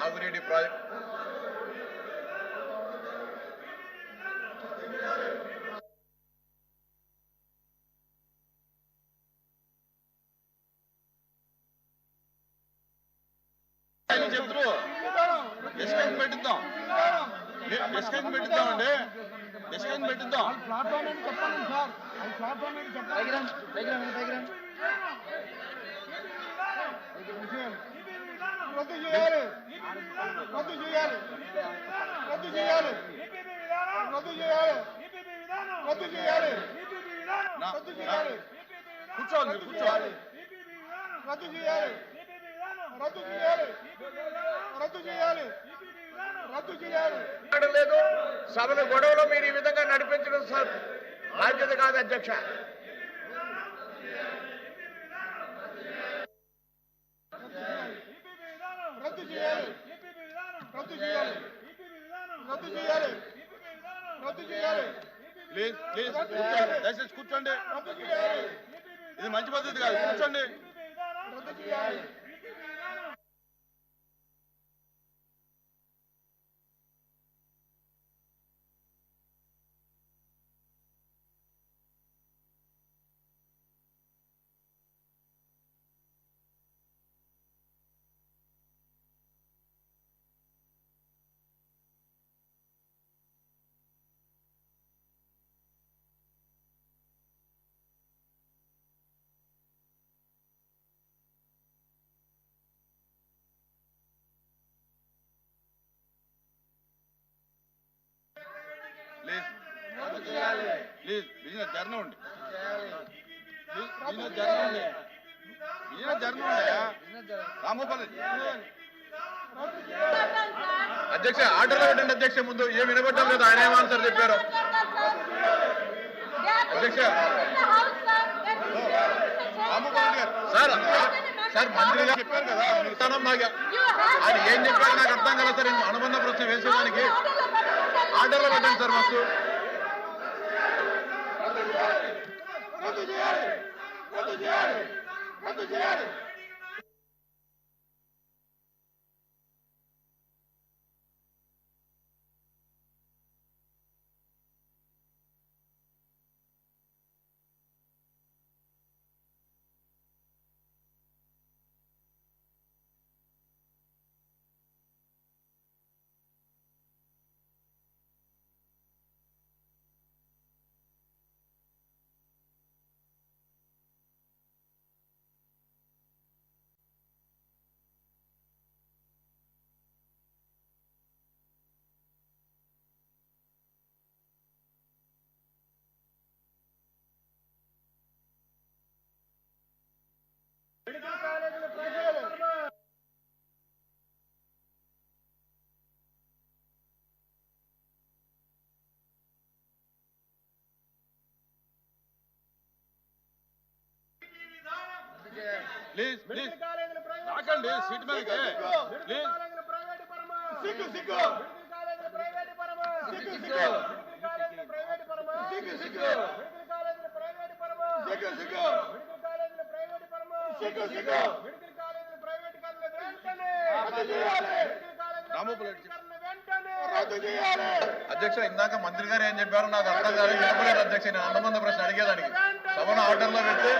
నాగునేటి project. చెప్తారు discussion పెట్టిద్దాం. Discussion పెట్టిద్దామండి. డిస్కషన్ పెట్టిద్దాం. ప్లాట్ఫామ్ అని చెప్పండి సార్. అది ప్లాట్ఫామ్ అని చెప్పండి రద్దు చేయాలి రద్దు చేయాలి రద్దు చేయాలి రద్దు చేయాలి రద్దు చేయాలి రద్దు చేయాలి కూర్చోవాలి మీరు కూర్చోవాలి రద్దు చేయాలి రద్దు చేయాలి రద్దు చేయాలి రద్దు చేయాలి లేదు సభను గొడవలో మీరు ఈ విధంగా నడిపించడం స- బాధ్యత కాదు అధ్యక్ష చేయాలి. రద్దు చేయాలి. రద్దు చేయాలి. రద్దు చేయాలి. ప్లీజ్ ప్లీజ్ కూర్చోండి దయచేసి కూర్చోండి. ఇది మంచి పద్ధతి కాదు. కూర్చోండి. రద్దు చేయాలి. ప్లీజ్. ప్లీజ్ బిజినెస్ జరగండి ఉండి. బిజినెస్ జరగండి బిజినెస్ జరగండి రామోపల్లి అధ్యక్ష ఆర్డర్లో పెట్టండి అధ్యక్ష ముందు. ఏం వినబడ్డం లేదు. ఆయన ఏం ఆన్సర్ చెప్పారు? అధ్యక్ష. సార్ సార్ మంత్రి గారు చెప్పారు కదా మీకు స్థానం నాకు ఆయన ఏం చెప్పారు నాకు అర్థం కదా సార్. అనుబంధ ప్రశ్న వేసేదానికి ఆర్డర్లో పెట్టండి సార్ మాకు. రద్దు చేయాలి. రద్దు చేయాలి. రద్దు చేయాలి. ప్లీజ్ ప్లీజ్ రాకండి సీట్ మీదకి. ప్లీజ్ సిగ్గు. సిగ్గు సిగ్గు. సిగ్గు సిగ్గు. సిగ్గు సిగ్గు. సిగ్గు సిగ్గు. అధ్యక్ష ఇందాక మంత్రి గారు ఏం చెప్పారో? నాకు అర్థం కాదు చెప్పలేదు అధ్యక్ష. నేను అనుబంధ ప్రశ్న అడిగేదానికి. సభను ఆర్డర్లో పెడితే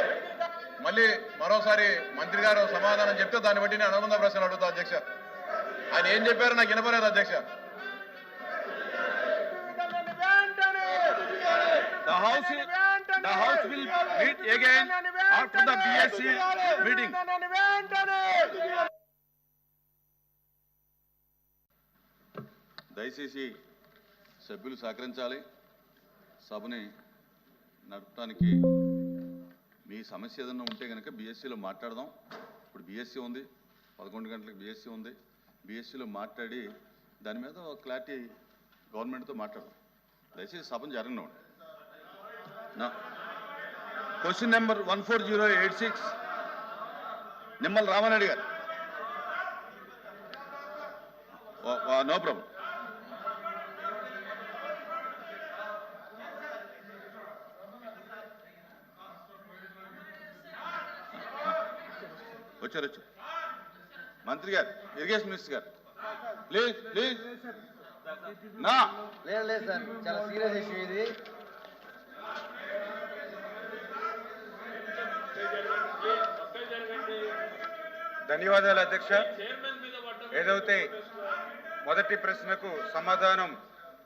మళ్ళీ మరోసారి మంత్రి గారు సమాధానం చెప్తే దాన్ని బట్టి నేను అనుబంధ ప్రశ్నలు అడుగుతా అధ్యక్ష. ఆయన ఏం చెప్పారో నాకు వినపలేదు అధ్యక్ష. The house, the house will meet again after the BSc meeting. దయచేసి సభ్యులు సహకరించాలి. సభని నడపడానికి మీ సమస్య ఏదైనా ఉంటే కనుక బీఎస్సీలో మాట్లాడదాం. ఇప్పుడు బీఎస్సీ ఉంది. పదకొండు గంటలకు బీఎస్సీ ఉంది. బీఎస్సీలో మాట్లాడి దాని మీద ఒక క్లారిటీ గవర్నమెంట్తో మాట్లాడదాం. దయచేసి సభను జరగనివ్వండి. Question number one four zero eight six. Nimmala Ramareddy garu. No problem. వచ్చారు వచ్చారు మంత్రి గారు ఇరిగేషన్ మినిస్టర్ గారు. Please please. నా. లేదు లేదు సార్. చాలా సీరియస్ ఇష్యూ ఇది. ధన్యవాదాలు అధ్యక్ష. ఏదైతే మొదటి ప్రశ్నకు సమాధానం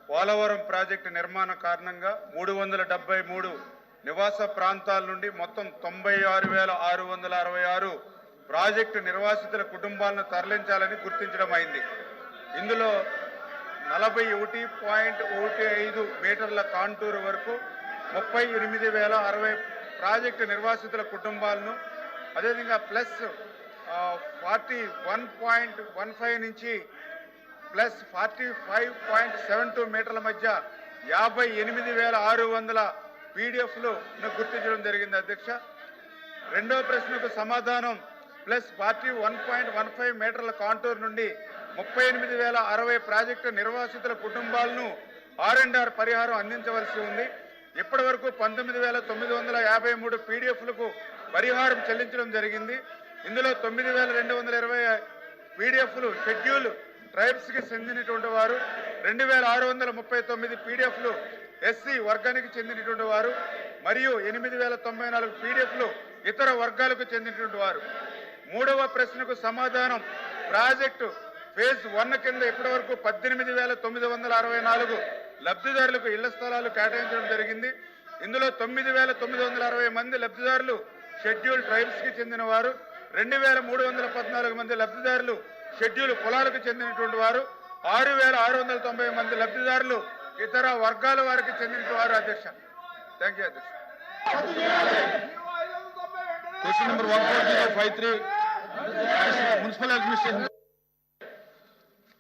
పోలవరం ప్రాజెక్టు నిర్మాణ కారణంగా మూడు వందల డెబ్బై మూడు నివాస ప్రాంతాల నుండి మొత్తం తొంభై ఆరు వేల ఆరు వందల అరవై ఆరు ప్రాజెక్టు నిర్వాసితుల కుటుంబాలను తరలించాలని గుర్తించడం అయింది. ఇందులో నలభై ఒకటి పాయింట్ ఒకటి ఐదు మీటర్ల కాంటూరు వరకు ముప్పై ఎనిమిది వేల అరవై ప్రాజెక్టు నిర్వాసితుల కుటుంబాలను అదేవిధంగా plus forty one point one five నుంచి plus forty five point seven two మీటర్ల మధ్య యాభై ఎనిమిది వేల ఆరు వందల పీడిఎఫ్లు గుర్తించడం జరిగింది అధ్యక్ష. రెండవ ప్రశ్నకు సమాధానం plus forty one point one five మీటర్ల కాంటూర్ నుండి ముప్పై ఎనిమిది వేల అరవై ప్రాజెక్టు నిర్వాసితుల కుటుంబాలను ఆర్ అండ్ ఆర్ పరిహారం అందించవలసి ఉంది. ఇప్పటి వరకు పంతొమ్మిది వేల తొమ్మిది వందల యాభై మూడు పీడిఎఫ్లకు పరిహారం చెల్లించడం జరిగింది. ఇందులో తొమ్మిది వేల రెండు వందల ఇరవై పీడిఎఫ్లు షెడ్యూల్ ట్రైబ్స్కి చెందినటువంటి వారు. రెండు వేల ఆరు వందల ముప్పై తొమ్మిది పీడిఎఫ్లు ఎస్సీ వర్గానికి చెందినటువంటి వారు. మరియు ఎనిమిది వేల తొంభై నాలుగు పీడిఎఫ్లు ఇతర వర్గాలకు చెందినటువంటి వారు. మూడవ ప్రశ్నకు సమాధానం. ప్రాజెక్టు ఫేజ్ వన్ కింద ఇప్పటి వరకు పద్దెనిమిది వేల తొమ్మిది వందల అరవై నాలుగు లబ్ధిదారులకు ఇళ్ళ స్థలాలు కేటాయించడం జరిగింది. ఇందులో తొమ్మిది వేల తొమ్మిది వందల అరవై మంది లబ్ధిదారులు షెడ్యూల్ ట్రైబ్స్కి చెందిన వారు రెండు వేల మూడు వందల పద్నాలుగు మంది లబ్ధిదారులు షెడ్యూల్ కులాలకు చెందినటువంటి వారు. ఆరు వేల ఆరు వందల తొంభై మంది లబ్ధిదారులు ఇతర వర్గాల వారికి చెందినటువంటి వారు అధ్యక్ష. థ్యాంక్ యూ అధ్యక్ష question number one four zero five three. Municipal administration.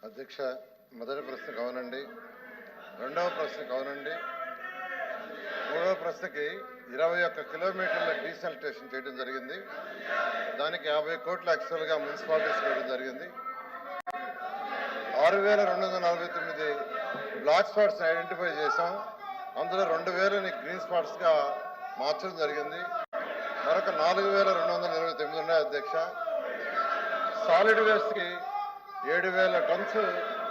అధ్యక్ష మొదటి ప్రశ్నకు అవునండి రెండవ ప్రశ్నకు అవునండి మూడవ ప్రశ్నకి ఇరవై ఒక్క కిలోమీటర్ల డీసెల్టేషన్ చేయడం జరిగింది. దానికి యాభై కోట్ల యాక్చువల్గా మున్సిపాలిటీస్ ఇవ్వడం జరిగింది. ఆరు వేల రెండు వందల నలభై తొమ్మిది బ్లాక్ స్పాట్స్ ఐడెంటిఫై చేశాం. అందులో రెండు వేలని గ్రీన్ స్పాట్స్గా మార్చడం జరిగింది. మరొక నాలుగు వేల రెండు వందల ఇరవై తొమ్మిది ఉన్నాయి అధ్యక్ష. సాలిడ్ వేస్ట్కి ఏడు వేల టన్స్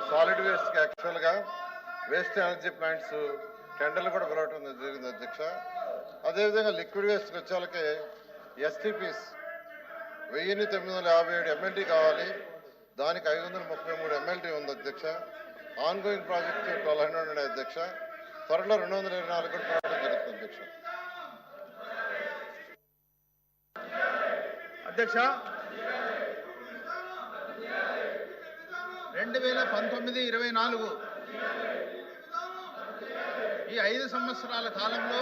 సాలిడ్ వేస్ట్కి యాక్చువల్గా వేస్ట్ ఎనర్జీ ప్లాంట్స్ టెండర్లు కూడా పిలవటం జరిగింది అధ్యక్ష. అదేవిధంగా లిక్విడ్ వేస్ట్కి వచ్చేళ్ళకి ఎస్టీపీస్ వెయ్యిన్ని తొమ్మిది వందల యాభై ఏడు ఎమ్మెల్టీ కావాలి. దానికి ఐదు వందల ముప్పై మూడు ఎమ్మెల్టీ ఉంది అధ్యక్ష. Ongoing project twelve hundred ఉన్నాయి అధ్యక్ష. త్వరలో రెండు వందల ఇరవై నాలుగు కూడా పెట్టడం జరుగుతుంది అధ్యక్ష. అధ్యక్ష రెండు వేల పంతొమ్మిది ఇరవై నాలుగు. ఈ ఐదు సంవత్సరాల కాలంలో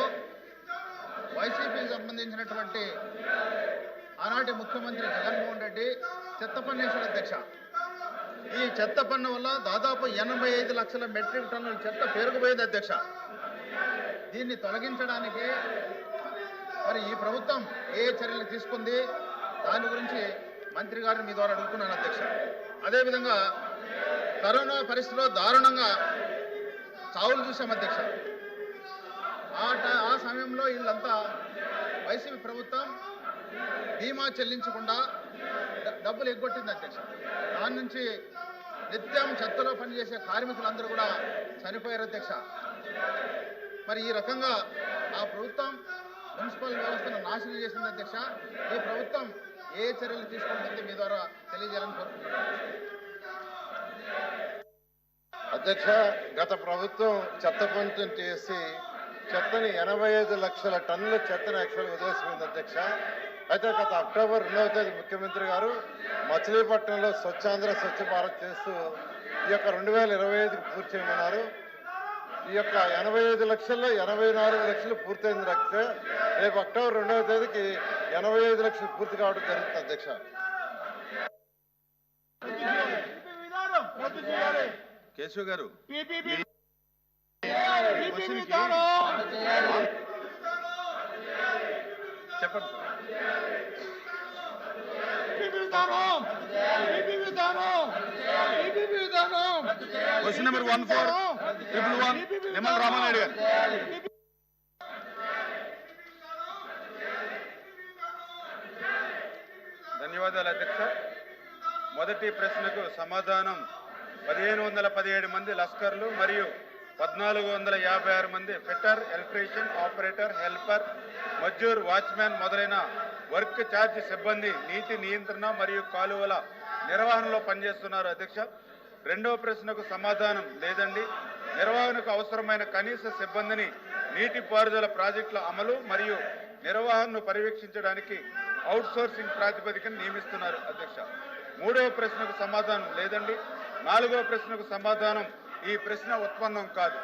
వైసీపీకి సంబంధించినటువంటి ఆనాటి ముఖ్యమంత్రి జగన్మోహన్ రెడ్డి చెత్త అధ్యక్ష. ఈ చెత్త పన్ను వల్ల దాదాపు ఎనభై ఐదు లక్షల మెట్రిక్ టన్నుల చెత్త పేరుకుపోయేది అధ్యక్ష. దీన్ని తొలగించడానికి మరి ఈ ప్రభుత్వం ఏ చర్యలు తీసుకుంది? దాని గురించి మంత్రి గారిని మీ ద్వారా అడుగుతున్నాను అధ్యక్ష. అదేవిధంగా కరోనా పరిస్థితిలో దారుణంగా చావులు చూసాం అధ్యక్ష. ఆ ఆ సమయంలో వీళ్ళంతా వైసీపీ ప్రభుత్వం బీమా చెల్లించకుండా డబ్బులు ఎగ్గొట్టింది అధ్యక్ష. దాని నుంచి నిత్యం చెత్తలో పనిచేసే కార్మికులందరూ కూడా చనిపోయారు అధ్యక్ష. మరి ఈ రకంగా ఆ ప్రభుత్వం మున్సిపల్ వ్యవస్థను నాశనం చేసింది అధ్యక్ష. ఈ ప్రభుత్వం ఏ చర్యలు తీసుకుంటుంది మీ ద్వారా తెలియజేయాలని కోరుకుంటున్నాను. అధ్యక్ష గత ప్రభుత్వం చెత్త పంచం చేసి చెత్తని ఎనభై ఐదు లక్షల టన్నుల చెత్తను యాక్చువల్ వదిలేసిపోయింది అధ్యక్ష. అయితే గత అక్టోబర్ రెండవ తేదీ ముఖ్యమంత్రి గారు మచిలీపట్నంలో స్వచ్ఛాంధ్ర స్వచ్ఛ భారత్ చేస్తూ ఈ యొక్క రెండు వేల ఇరవై ఐదుకి పూర్తి చేయమన్నారు. ఈ యొక్క ఎనభై ఐదు లక్షల్లో ఎనభై నాలుగు లక్షలు పూర్తయింది రక్త రేపు అక్టోబర్ రెండవ తేదీకి ఎనభై ఐదు లక్షలు పూర్తి కావడం జరుగుతుంది అధ్యక్ష. కేశవ్ గారు. చెప్పండి. Question number one four triple one Nimmala Ramanaidu garu. ధన్యవాదాలు అధ్యక్ష. మొదటి ప్రశ్నకు సమాధానం పదిహేను వందల పదిహేడు మంది లస్కర్లు మరియు పద్నాలుగు వందల యాభై ఆరు మంది ఫిట్టర్ ఎలక్ట్రీషియన్ ఆపరేటర్ హెల్పర్ మజ్జూర్ వాచ్మ్యాన్ మొదలైన వర్క్ ఛార్జ్ సిబ్బంది నీటి నియంత్రణ మరియు కాలువల నిర్వహణలో పనిచేస్తున్నారు. అధ్యక్ష రెండవ ప్రశ్నకు సమాధానం లేదండి. నిర్వహణకు అవసరమైన కనీస సిబ్బందిని నీటిపారుదల ప్రాజెక్టుల అమలు మరియు నిర్వహణను పర్యవేక్షించడానికి అవుట్సోర్సింగ్ ప్రాతిపదికను నియమిస్తున్నారు. అధ్యక్ష మూడవ ప్రశ్నకు సమాధానం లేదండి. నాలుగో ప్రశ్నకు సమాధానం ఈ ప్రశ్న ఉత్పన్నం కాదు.